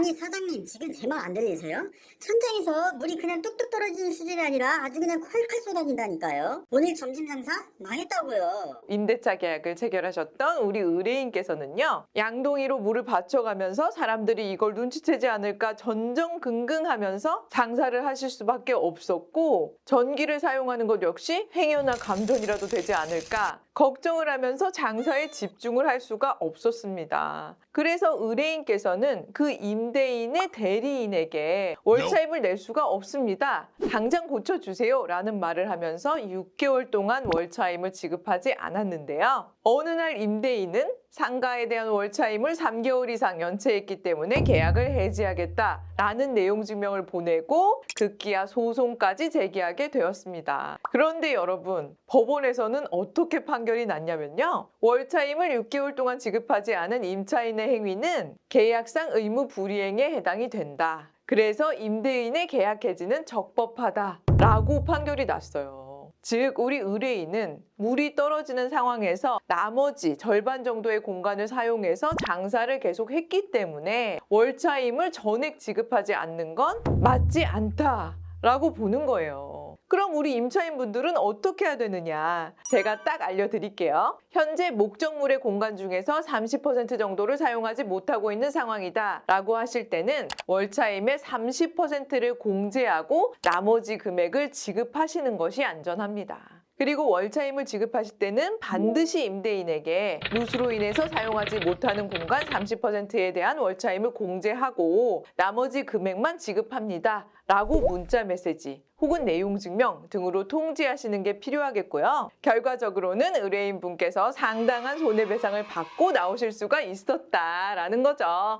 아니 사장님 지금 제 말 안 들리세요? 천장에서 물이 그냥 뚝뚝 떨어지는 수준이 아니라 아주 그냥 콸콸 쏟아진다니까요. 오늘 점심 장사 망했다고요. 임대차 계약을 체결하셨던 우리 의뢰인께서는요, 양동이로 물을 받쳐가면서 사람들이 이걸 눈치채지 않을까 전전긍긍하면서 장사를 하실 수밖에 없었고, 전기를 사용하는 것 역시 행여나 감전이라도 되지 않을까 걱정을 하면서 장사에 집중을 할 수가 없었습니다. 그래서 의뢰인께서는 그 임대 인의 대리인에게 월차임을 낼 수가 없습니다. 당장 고쳐주세요. 라는 말을 하면서 6개월 동안 월차임을 지급하지 않았는데요. 어느 날 임대인은 상가에 대한 월차임을 3개월 이상 연체했기 때문에 계약을 해지하겠다. 라는 내용 증명을 보내고 급기야 소송까지 제기하게 되었습니다. 그런데 여러분, 법원에서는 어떻게 판결이 났냐면요. 월차임을 6개월 동안 지급하지 않은 임차인의 행위는 계약상 의무 불이행에 해당이 된다. 그래서 임대인의 계약 해지는 적법하다라고 판결이 났어요. 즉, 우리 의뢰인은 물이 떨어지는 상황에서 나머지 절반 정도의 공간을 사용해서 장사를 계속 했기 때문에 월차임을 전액 지급하지 않는 건 맞지 않다 라고 보는 거예요. 그럼 우리 임차인분들은 어떻게 해야 되느냐? 제가 딱 알려드릴게요. 현재 목적물의 공간 중에서 30% 정도를 사용하지 못하고 있는 상황이다 라고 하실 때는 월차임의 30%를 공제하고 나머지 금액을 지급하시는 것이 안전합니다. 그리고 월차임을 지급하실 때는 반드시 임대인에게 누수로 인해서 사용하지 못하는 공간 30%에 대한 월차임을 공제하고 나머지 금액만 지급합니다. 라고 문자 메시지 혹은 내용 증명 등으로 통지하시는 게 필요하겠고요. 결과적으로는 의뢰인 분께서 상당한 손해배상을 받고 나오실 수가 있었다라는 거죠.